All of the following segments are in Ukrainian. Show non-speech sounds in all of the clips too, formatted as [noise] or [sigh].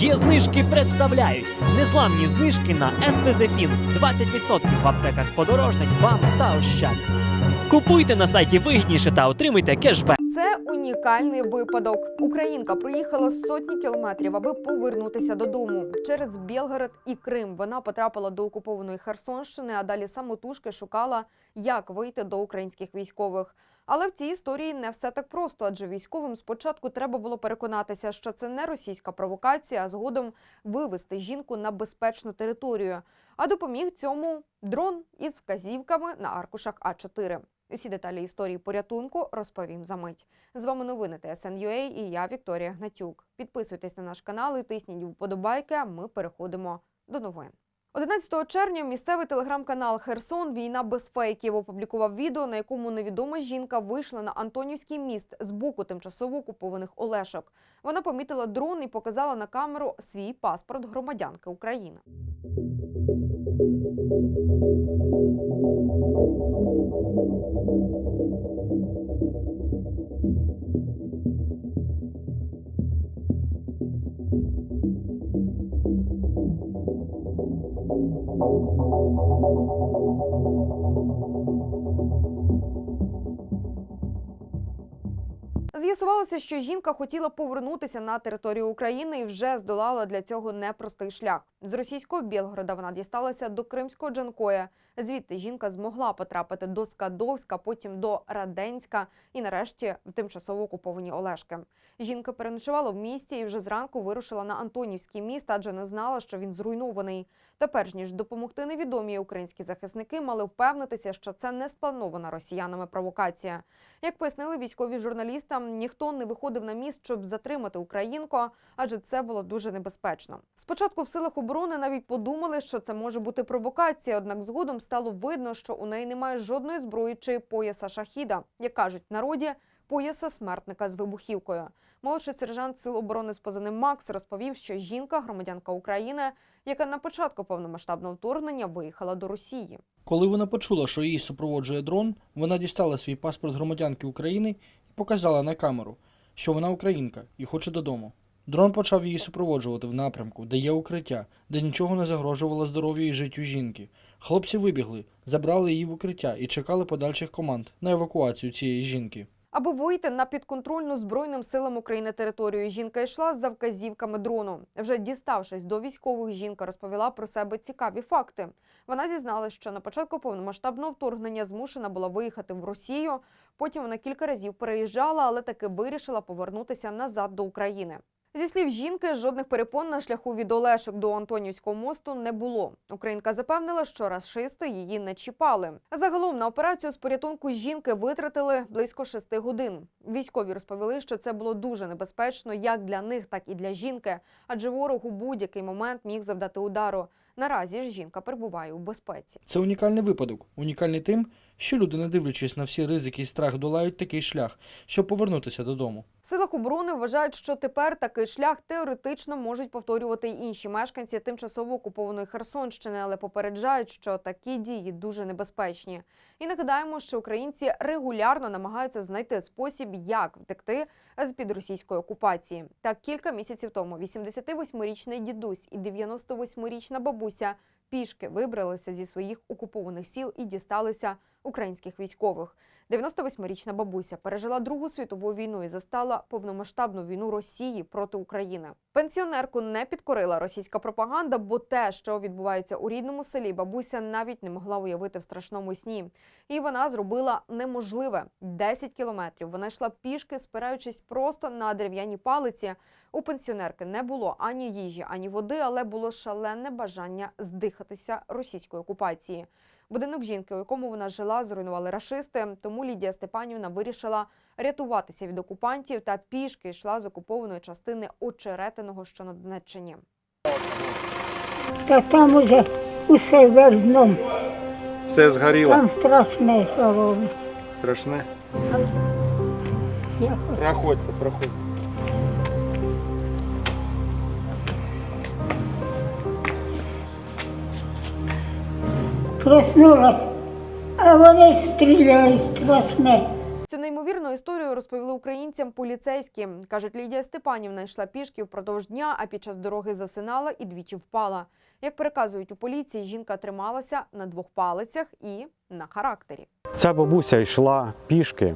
Є знижки представляють незламні знижки на естезефін 20% в аптеках подорожник, вам та ощад. Купуйте на сайті вигідніше та отримуйте кешбек. Унікальний випадок. Українка проїхала сотні кілометрів, аби повернутися додому. Через Білгород і Крим вона потрапила до окупованої Херсонщини, а далі самотужки шукала, як вийти до українських військових. Але в цій історії не все так просто, адже військовим спочатку треба було переконатися, що це не російська провокація, а згодом вивести жінку на безпечну територію. А допоміг цьому дрон із вказівками на аркушах А4. Усі деталі історії порятунку розповім за мить. З вами новини ТСН.UA і я Вікторія Гнатюк. Підписуйтесь на наш канал і тисніть вподобайки. а Ми переходимо до новин. 11 червня місцевий телеграм-канал Херсон Війна без фейків опублікував відео, на якому невідома жінка вийшла на Антонівський міст з боку тимчасово окупованих Олешок. Вона помітила дрон і показала на камеру свій паспорт громадянки України. Що жінка хотіла повернутися на територію України і вже здолала для цього непростий шлях. З російського Білгорода вона дісталася до кримського Джанкоя. Звідти жінка змогла потрапити до Скадовська, потім до Раденська і нарешті в тимчасово окуповані Олешки. Жінка переночувала в місті і вже зранку вирушила на Антонівський міст, адже не знала, що він зруйнований. Та перш ніж допомогти невідомі українські захисники мали впевнитися, що це не спланована росіянами провокація. Як пояснили військові журналістам, ніхто не виходив на міст, щоб затримати українку, адже це було дуже небезпечно. Спочатку в силах оборони навіть подумали, що це може бути провокація, однак згодом стало видно, що у неї немає жодної зброї чи пояса шахіда, як кажуть в народі, пояса смертника з вибухівкою. Молодший сержант Сил оборони з позивним Макс розповів, що жінка, громадянка України, яка на початку повномасштабного вторгнення виїхала до Росії. Коли вона почула, що її супроводжує дрон, вона дістала свій паспорт громадянки України і показала на камеру, що вона українка і хоче додому. Дрон почав її супроводжувати в напрямку, де є укриття, де нічого не загрожувало здоров'ю і життю жінки. Хлопці вибігли, забрали її в укриття і чекали подальших команд на евакуацію цієї жінки. Аби вийти на підконтрольну Збройним силам України територію, жінка йшла за вказівками дрону. Вже діставшись до військових, жінка розповіла про себе цікаві факти. Вона зізналась, що на початку повномасштабного вторгнення змушена була виїхати в Росію. Потім вона кілька разів переїжджала, але таки вирішила повернутися назад до України. Зі слів жінки, жодних перепон на шляху від Олешок до Антонівського мосту не було. Українка запевнила, що рашисти її не чіпали. Загалом на операцію з порятунку жінки витратили близько шести годин. Військові розповіли, що це було дуже небезпечно як для них, так і для жінки, адже ворог у будь-який момент міг завдати удару. Наразі ж жінка перебуває у безпеці. Це унікальний випадок, унікальний тим, що люди, не дивлячись на всі ризики і страх, долають такий шлях, щоб повернутися додому. Силах оборони вважають, що тепер такий шлях теоретично можуть повторювати й інші мешканці тимчасово окупованої Херсонщини, але попереджають, що такі дії дуже небезпечні. І нагадаємо, що українці регулярно намагаються знайти спосіб, як втекти з під російської окупації. Так кілька місяців тому 88-річний дідусь і 98-річна бабуся пішки вибралися зі своїх окупованих сіл і дісталися українських військових. 98-річна бабуся пережила Другу світову війну і застала повномасштабну війну Росії проти України. Пенсіонерку не підкорила російська пропаганда, бо те, що відбувається у рідному селі, бабуся навіть не могла уявити в страшному сні. І вона зробила неможливе 10 кілометрів. Вона йшла пішки, спираючись просто на дерев'яні палиці. У пенсіонерки не було ані їжі, ані води, але було шалене бажання здихатися російської окупації. Будинок жінки, у якому вона жила, зруйнували рашисти. Тому Лідія Степанівна вирішила рятуватися від окупантів та пішки йшла з окупованої частини Очеретиного, що на Донеччині. Та там уже усе вердном. Все згоріло. Там страшне, що робиться. Страшне. Проходьте, проходьте. Проснулась, а вони стріляють страшне. Цю неймовірну історію розповіли українцям поліцейські. кажуть, Лідія Степанівна йшла пішки впродовж дня, а під час дороги засинала і двічі впала. Як переказують у поліції, жінка трималася на двох палицях і на характері. Ця бабуся йшла пішки,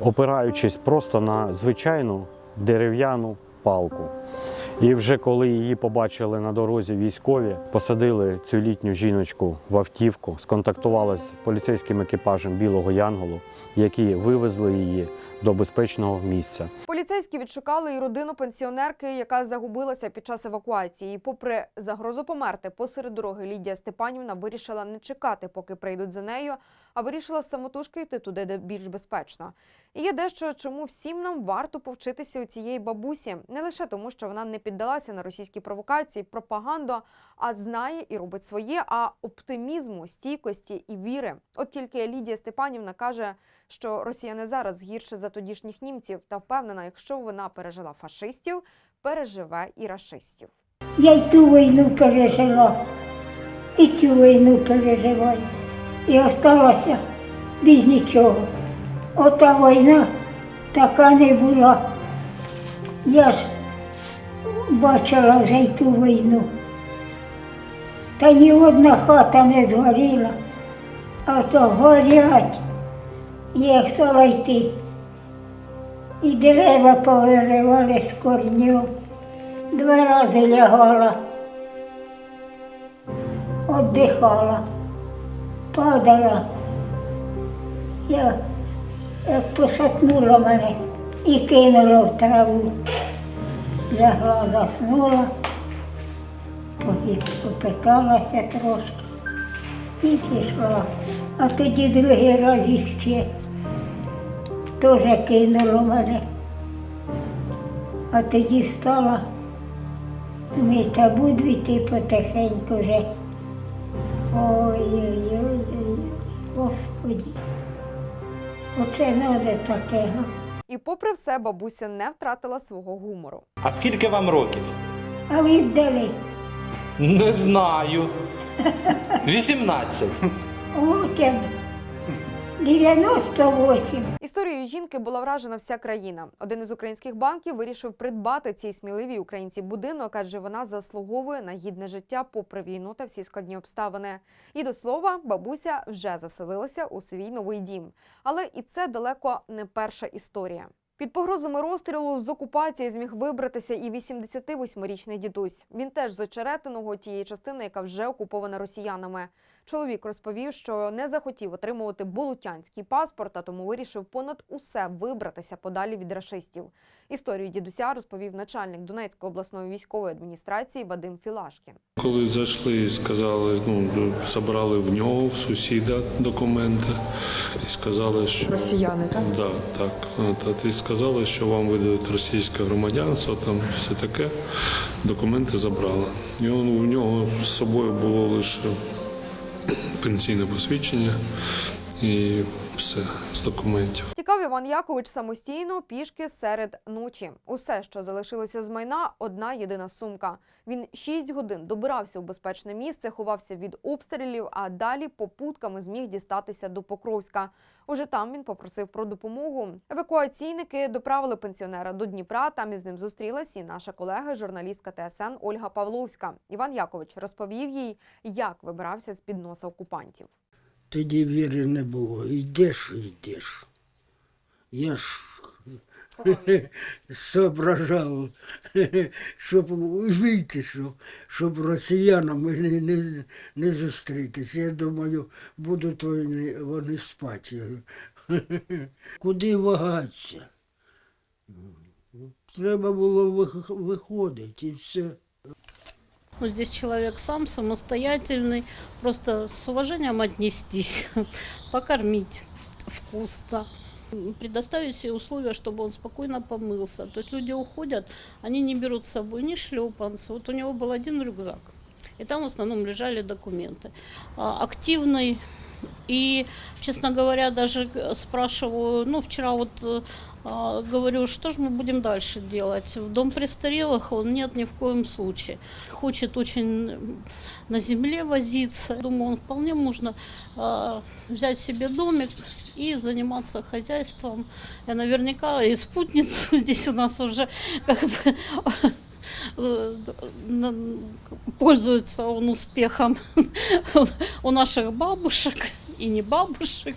опираючись просто на звичайну дерев'яну палку. І вже коли її побачили на дорозі військові, посадили цю літню жіночку в автівку, сконтактували з поліцейським екіпажем Білого Янголу, які вивезли її до безпечного місця. Поліцейські відшукали і родину пенсіонерки, яка загубилася під час евакуації. Попри загрозу померти посеред дороги, Лідія Степанівна вирішила не чекати, поки прийдуть за нею, а вирішила самотужки йти туди, де більш безпечно. І є дещо, чому всім нам варто повчитися у цієї бабусі, не лише тому, що вона не піддалася на російські провокації, пропаганду, а знає і робить своє, а оптимізму, стійкості і віри. От тільки Лідія Степанівна каже, що росіяни зараз гірше за тодішніх німців та впевнена, якщо вона пережила фашистів, переживе і рашистів. Я й ту війну пережила, і цю війну переживаю. І осталася без нічого. Ота війна така не була. Я ж бачила вже й ту війну. Та ні одна хата не згоріла, а то горять. Я хотіла йти. І дерева повиривали з корнів. Два рази лягала, віддихала, падала. Я як пошатнула мене і кинула в траву. Лягла, заснула, попиталася трошки і пішла. А тоді другий раз іще теж кинуло мене. А тоді встала, думаю, та буду йти потихеньку вже. Ой-ой-ой, Господи. Оце треба таке. І попри все, бабуся не втратила свого гумору. А скільки вам років? А ви вдали. Не знаю. 18. От як 98. Історією жінки була вражена вся країна. Один із українських банків вирішив придбати цій сміливій українці будинок, адже вона заслуговує на гідне життя попри війну та всі складні обставини. І до слова, бабуся вже заселилася у свій новий дім. Але і це далеко не перша історія. Під погрозами розстрілу з окупації зміг вибратися і 88-річний дідусь. Він теж з очеретиного тієї частини, яка вже окупована росіянами. Чоловік розповів, що не захотів отримувати болотянський паспорт, а тому вирішив понад усе вибратися подалі від рашистів. Історію дідуся розповів начальник Донецької обласної військової адміністрації Вадим Філашкін. Коли зайшли, сказали, ну забрали в нього в сусіда документи і сказали, що Росіяни, так? Да, так. От, і сказали, що вам видадуть російське громадянство, там все таке. Документи забрали. І он, у нього з собою було лише пенсійне посвідчення і все з документів. Тікав Іван Якович самостійно пішки серед ночі. Усе, що залишилося з майна, одна єдина сумка. Він шість годин добирався у безпечне місце, ховався від обстрілів, а далі попутками зміг дістатися до Покровська. Уже там він попросив про допомогу. Евакуаційники доправили пенсіонера до Дніпра. Там із ним зустрілась і наша колега, журналістка ТСН Ольга Павловська. Іван Якович розповів їй, як вибирався з під носа окупантів. Тоді віри не було. Йдеш, йдеш. Я ж [laughs] соображав, [laughs] щоб вийти, щоб, росіянами не, не, не зустрітися. Я думаю, будуть вони, спати. [laughs] Куди вагатися? Треба було виходити і все. Ну, здесь человек сам самостоятельный, просто с уважением отнестись, покормить вкусно, предоставить все условия, чтобы он спокойно помылся. То есть люди уходят, они не берут с собой ни шлепанцы. Вот у него был один рюкзак, и там в основном лежали документы. А, Активный И, честно говоря, даже г- спрашиваю, ну, вчера вот э, а, говорю, что же мы будем дальше делать? В дом престарелых он нет ни в коем случае. Хочет очень на земле возиться. Думаю, он вполне можно а, взять себе домик и заниматься хозяйством. Я наверняка и спутницу [laughs] здесь у нас уже как бы э, пользуется он успехом [laughs] у наших бабушек и не бабушек.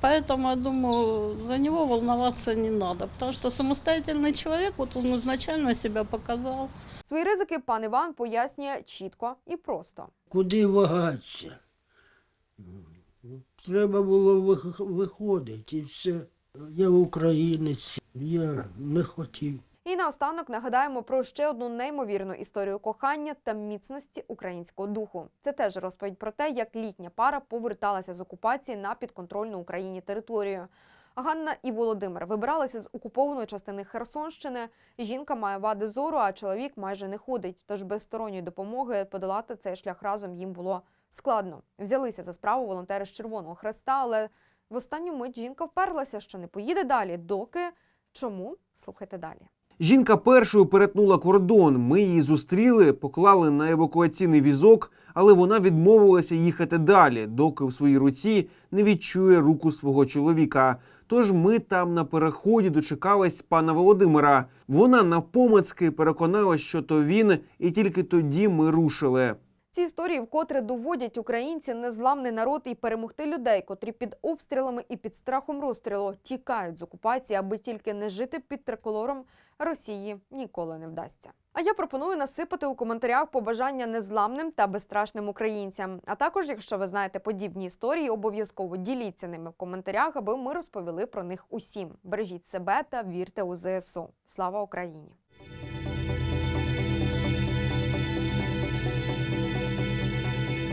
Поэтому, я думаю, за него волноваться не надо. Потому что самостоятельный человек, вот он изначально себя показал. Свої ризики пан Іван пояснює чітко і просто. Куди вагатися? Треба було виходити і все. Я українець, я не хотів. І наостанок нагадаємо про ще одну неймовірну історію кохання та міцності українського духу. Це теж розповідь про те, як літня пара поверталася з окупації на підконтрольну Україні територію. Ганна і Володимир вибиралися з окупованої частини Херсонщини. Жінка має вади зору, а чоловік майже не ходить. Тож без сторонньої допомоги подолати цей шлях разом їм було складно. Взялися за справу волонтери з Червоного Хреста, але в останню мить жінка вперлася, що не поїде далі, доки чому слухайте далі. Жінка першою перетнула кордон. Ми її зустріли, поклали на евакуаційний візок, але вона відмовилася їхати далі, доки в своїй руці не відчує руку свого чоловіка. Тож ми там на переході дочекались пана Володимира. Вона навпомацьки переконала, що то він, і тільки тоді ми рушили. Ці історії вкотре доводять українці незламний народ і перемогти людей, котрі під обстрілами і під страхом розстрілу тікають з окупації, аби тільки не жити під триколором Росії ніколи не вдасться. А я пропоную насипати у коментарях побажання незламним та безстрашним українцям. А також, якщо ви знаєте подібні історії, обов'язково діліться ними в коментарях, аби ми розповіли про них усім. Бережіть себе та вірте у ЗСУ. Слава Україні!